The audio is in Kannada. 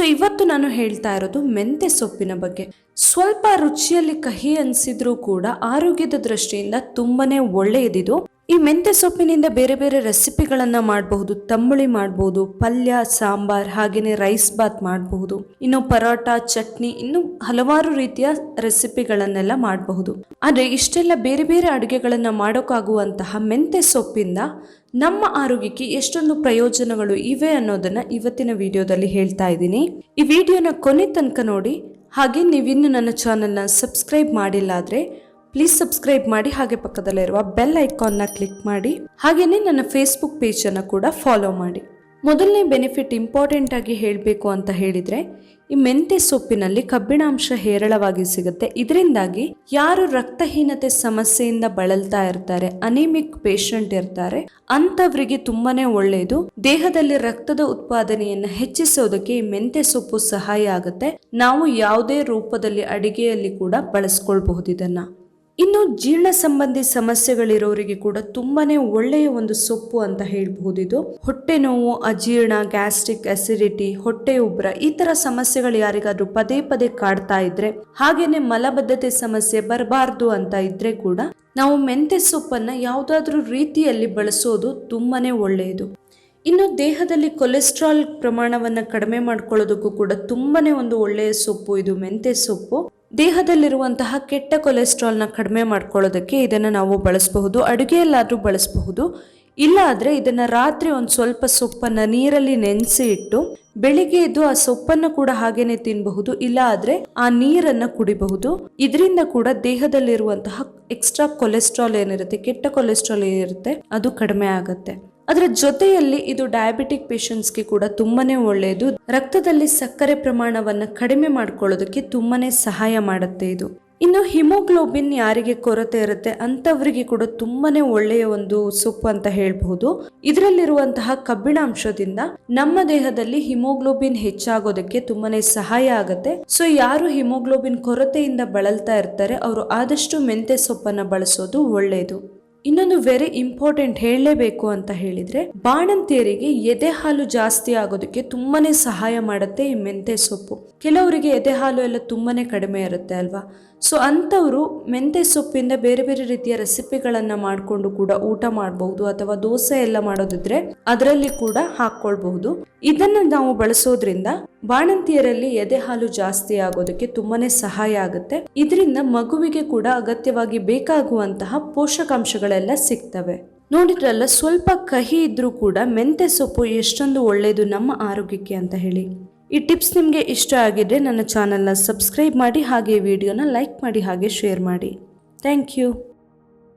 ಸೊ ಇವತ್ತು ನಾನು ಹೇಳ್ತಾ ಇರೋದು ಮೆಂತೆ ಸೊಪ್ಪಿನ ಬಗ್ಗೆ. ಸ್ವಲ್ಪ ರುಚಿಯಲ್ಲಿ ಕಹಿ ಅನಿಸಿದ್ರೂ ಕೂಡ ಆರೋಗ್ಯದ ದೃಷ್ಟಿಯಿಂದ ತುಂಬಾನೇ ಒಳ್ಳೆಯದಿದು. ಈ ಮೆಂತ್ಯ ಸೊಪ್ಪಿನಿಂದ ಬೇರೆ ಬೇರೆ ರೆಸಿಪಿಗಳನ್ನು ಮಾಡಬಹುದು, ತಂಬುಳಿ ಮಾಡಬಹುದು, ಪಲ್ಯ, ಸಾಂಬಾರ್ ಹಾಗೆಯೇ ರೈಸ್ ಬಾತ್ ಮಾಡಬಹುದು. ಇನ್ನು ಪರೋಟ, ಚಟ್ನಿ ಇನ್ನು ಹಲವಾರು ರೀತಿಯ ರೆಸಿಪಿಗಳನ್ನೆಲ್ಲ ಮಾಡಬಹುದು. ಆದರೆ ಇಷ್ಟೆಲ್ಲ ಬೇರೆ ಬೇರೆ ಅಡುಗೆಗಳನ್ನು ಮಾಡೋಕ್ಕಾಗುವಂತಹ ಮೆಂತ್ಯ ಸೊಪ್ಪಿಂದ ನಮ್ಮ ಆರೋಗ್ಯಕ್ಕೆ ಎಷ್ಟೊಂದು ಪ್ರಯೋಜನಗಳು ಇವೆ ಅನ್ನೋದನ್ನ ಇವತ್ತಿನ ವಿಡಿಯೋದಲ್ಲಿ ಹೇಳ್ತಾ ಇದ್ದೀನಿ. ಈ ವಿಡಿಯೋನ ಕೊನೆ ತನಕ ನೋಡಿ. ಹಾಗೆ ನೀವಿನ್ನು ನನ್ನ ಚಾನಲ್ನ ಸಬ್ಸ್ಕ್ರೈಬ್ ಮಾಡಿಲ್ಲ ಆದರೆ ಪ್ಲೀಸ್ ಸಬ್ಸ್ಕ್ರೈಬ್ ಮಾಡಿ ಹಾಗೆ ಪಕ್ಕದಲ್ಲಿರುವ ಬೆಲ್ ಐಕಾನ್ನ ಕ್ಲಿಕ್ ಮಾಡಿ. ಹಾಗೆಯೇ ನನ್ನ ಫೇಸ್ಬುಕ್ ಪೇಜನ್ನು ಕೂಡ ಫಾಲೋ ಮಾಡಿ. ಮೊದಲನೇ ಬೆನಿಫಿಟ್ ಇಂಪಾರ್ಟೆಂಟ್ ಆಗಿ ಹೇಳಬೇಕು ಅಂತ ಹೇಳಿದ್ರೆ, ಈ ಮೆಂತೆ ಸೊಪ್ಪಿನಲ್ಲಿ ಕಬ್ಬಿಣಾಂಶ ಹೇರಳವಾಗಿ ಸಿಗುತ್ತೆ. ಇದರಿಂದಾಗಿ ಯಾರು ರಕ್ತಹೀನತೆ ಸಮಸ್ಯೆಯಿಂದ ಬಳಲ್ತಾ ಇರ್ತಾರೆ ಅನಿಮಿಕ್ ಪೇಷಂಟ್ ಇರ್ತಾರೆ ಅಂತವರಿಗೆ ತುಂಬಾನೇ ಒಳ್ಳೆಯದು ದೇಹದಲ್ಲಿ ರಕ್ತದ ಉತ್ಪಾದನೆಯನ್ನ ಹೆಚ್ಚಿಸೋದಕ್ಕೆ ಈ ಮೆಂತೆ ಸೊಪ್ಪು ಸಹಾಯ ಆಗುತ್ತೆ. ನಾವು ಯಾವುದೇ ರೂಪದಲ್ಲಿ ಅಡಿಗೆಯಲ್ಲಿ ಕೂಡ ಬಳಸ್ಕೊಳ್ಬಹುದು ಇದನ್ನ. ಇನ್ನು ಜೀರ್ಣ ಸಂಬಂಧಿ ಸಮಸ್ಯೆಗಳಿರೋರಿಗೆ ಕೂಡ ತುಂಬಾನೇ ಒಳ್ಳೆಯ ಒಂದು ಸೊಪ್ಪು ಅಂತ ಹೇಳಬಹುದು ಇದು. ಹೊಟ್ಟೆ ನೋವು, ಅಜೀರ್ಣ, ಗ್ಯಾಸ್ಟ್ರಿಕ್ ಅಸಿಡಿಟಿ, ಹೊಟ್ಟೆ ಉಬ್ರ ಈ ತರ ಸಮಸ್ಯೆಗಳು ಯಾರಿಗಾದ್ರೂ ಪದೇ ಪದೇ ಕಾಡ್ತಾ ಇದ್ರೆ ಹಾಗೇನೆ ಮಲಬದ್ಧತೆ ಸಮಸ್ಯೆ ಬರಬಾರ್ದು ಅಂತ ಇದ್ರೆ ಕೂಡ ನಾವು ಮೆಂತೆ ಸೊಪ್ಪನ್ನ ಯಾವುದಾದ್ರೂ ರೀತಿಯಲ್ಲಿ ಬಳಸೋದು ತುಂಬಾನೇ ಒಳ್ಳೆಯದು. ಇನ್ನು ದೇಹದಲ್ಲಿ ಕೊಲೆಸ್ಟ್ರಾಲ್ ಪ್ರಮಾಣವನ್ನ ಕಡಿಮೆ ಮಾಡ್ಕೊಳ್ಳೋದಕ್ಕೂ ಕೂಡ ತುಂಬಾನೇ ಒಂದು ಒಳ್ಳೆಯ ಸೊಪ್ಪು ಇದು ಮೆಂತೆ ಸೊಪ್ಪು. ದೇಹದಲ್ಲಿರುವಂತಹ ಕೆಟ್ಟ ಕೊಲೆಸ್ಟ್ರಾಲ್ನ ಕಡಿಮೆ ಮಾಡ್ಕೊಳ್ಳೋದಕ್ಕೆ ಇದನ್ನು ನಾವು ಬಳಸಬಹುದು, ಅಡುಗೆಯಲ್ಲಾದರೂ ಬಳಸಬಹುದು. ಇಲ್ಲ ಆದರೆ ಇದನ್ನು ರಾತ್ರಿ ಒಂದು ಸ್ವಲ್ಪ ಸೊಪ್ಪನ್ನು ನೀರಲ್ಲಿ ನೆನೆಸಿ ಇಟ್ಟು ಬೆಳಿಗ್ಗೆ ಎದ್ದು ಆ ಸೊಪ್ಪನ್ನು ಕೂಡ ಹಾಗೇನೆ ತಿನ್ನಬಹುದು ಇಲ್ಲ ಆದರೆ ಆ ನೀರನ್ನು ಕುಡಿಬಹುದು. ಇದರಿಂದ ಕೂಡ ದೇಹದಲ್ಲಿರುವಂತಹ ಎಕ್ಸ್ಟ್ರಾ ಕೊಲೆಸ್ಟ್ರಾಲ್ ಏನಿರುತ್ತೆ, ಕೆಟ್ಟ ಕೊಲೆಸ್ಟ್ರಾಲ್ ಏನಿರುತ್ತೆ, ಅದು ಕಡಿಮೆ ಆಗುತ್ತೆ. ಅದರ ಜೊತೆಯಲ್ಲಿ ಇದು ಡಯಾಬಿಟಿಕ್ ಪೇಷಂಟ್ಸ್ಗೆ ಕೂಡ ತುಂಬಾನೇ ಒಳ್ಳೆಯದು. ರಕ್ತದಲ್ಲಿ ಸಕ್ಕರೆ ಪ್ರಮಾಣವನ್ನು ಕಡಿಮೆ ಮಾಡ್ಕೊಳ್ಳೋದಕ್ಕೆ ತುಂಬಾನೇ ಸಹಾಯ ಮಾಡುತ್ತೆ ಇದು. ಇನ್ನು ಹಿಮೋಗ್ಲೋಬಿನ್ ಯಾರಿಗೆ ಕೊರತೆ ಇರುತ್ತೆ ಅಂತವರಿಗೆ ಕೂಡ ತುಂಬಾನೇ ಒಳ್ಳೆಯ ಒಂದು ಸೊಪ್ಪು ಅಂತ ಹೇಳ್ಬಹುದು. ಇದರಲ್ಲಿರುವಂತಹ ಕಬ್ಬಿಣಾಂಶದಿಂದ ನಮ್ಮ ದೇಹದಲ್ಲಿ ಹಿಮೋಗ್ಲೋಬಿನ್ ಹೆಚ್ಚಾಗೋದಕ್ಕೆ ತುಂಬಾನೇ ಸಹಾಯ ಆಗುತ್ತೆ. ಸೊ ಯಾರು ಹಿಮೋಗ್ಲೋಬಿನ್ ಕೊರತೆಯಿಂದ ಬಳಲ್ತಾ ಇರ್ತಾರೆ, ಅವರು ಆದಷ್ಟು ಮೆಂತೆ ಸೊಪ್ಪನ್ನ ಬಳಸೋದು ಒಳ್ಳೆಯದು. ಇನ್ನೊಂದು ವೆರಿ ಇಂಪಾರ್ಟೆಂಟ್ ಹೇಳಲೇಬೇಕು ಅಂತ ಹೇಳಿದ್ರೆ, ಬಾಣಂತಿಯರಿಗೆ ಎದೆ ಹಾಲು ಜಾಸ್ತಿ ಆಗೋದಕ್ಕೆ ತುಂಬಾನೇ ಸಹಾಯ ಮಾಡುತ್ತೆ ಈ ಮೆಂತೆ ಸೊಪ್ಪು. ಕೆಲವರಿಗೆ ಎದೆ ಹಾಲು ಎಲ್ಲ ತುಂಬಾನೇ ಕಡಿಮೆ ಇರುತ್ತೆ ಅಲ್ವಾ? ಸೊ ಅಂಥವರು ಮೆಂತೆ ಸೊಪ್ಪಿಂದ ಬೇರೆ ಬೇರೆ ರೀತಿಯ ರೆಸಿಪಿಗಳನ್ನ ಮಾಡಿಕೊಂಡು ಕೂಡ ಊಟ ಮಾಡಬಹುದು ಅಥವಾ ದೋಸೆ ಎಲ್ಲ ಮಾಡೋದಿದ್ರೆ ಅದರಲ್ಲಿ ಕೂಡ ಹಾಕೊಳ್ಬಹುದು ಇದನ್ನ ನಾವು ಬಳಸೋದ್ರಿಂದ ಬಾಣಂತಿಯರಲ್ಲಿ ಎದೆ ಹಾಲು ಜಾಸ್ತಿ ಆಗೋದಕ್ಕೆ ತುಂಬಾನೇ ಸಹಾಯ ಆಗುತ್ತೆ. ಇದರಿಂದ ಮಗುವಿಗೆ ಕೂಡ ಅಗತ್ಯವಾಗಿ ಬೇಕಾಗುವಂತಹ ಪೋಷಕಾಂಶಗಳೆಲ್ಲ ಸಿಗ್ತವೆ. ನೋಡಿದ್ರಲ್ಲ, ಸ್ವಲ್ಪ ಕಹಿ ಇದ್ರೂ ಕೂಡ ಮೆಂತೆ ಸೊಪ್ಪು ಎಷ್ಟೊಂದು ಒಳ್ಳೆಯದು ನಮ್ಮ ಆರೋಗ್ಯಕ್ಕೆ ಅಂತ ಹೇಳಿ. ಈ ಟಿಪ್ಸ್ ನಿಮಗೆ ಇಷ್ಟ ಆಗಿದ್ರೆ ನನ್ನ ಚಾನಲ್ನ ಸಬ್ಸ್ಕ್ರೈಬ್ ಮಾಡಿ, ಹಾಗೆ ವಿಡಿಯೋನ ಲೈಕ್ ಮಾಡಿ, ಹಾಗೆ ಶೇರ್ ಮಾಡಿ. Thank you.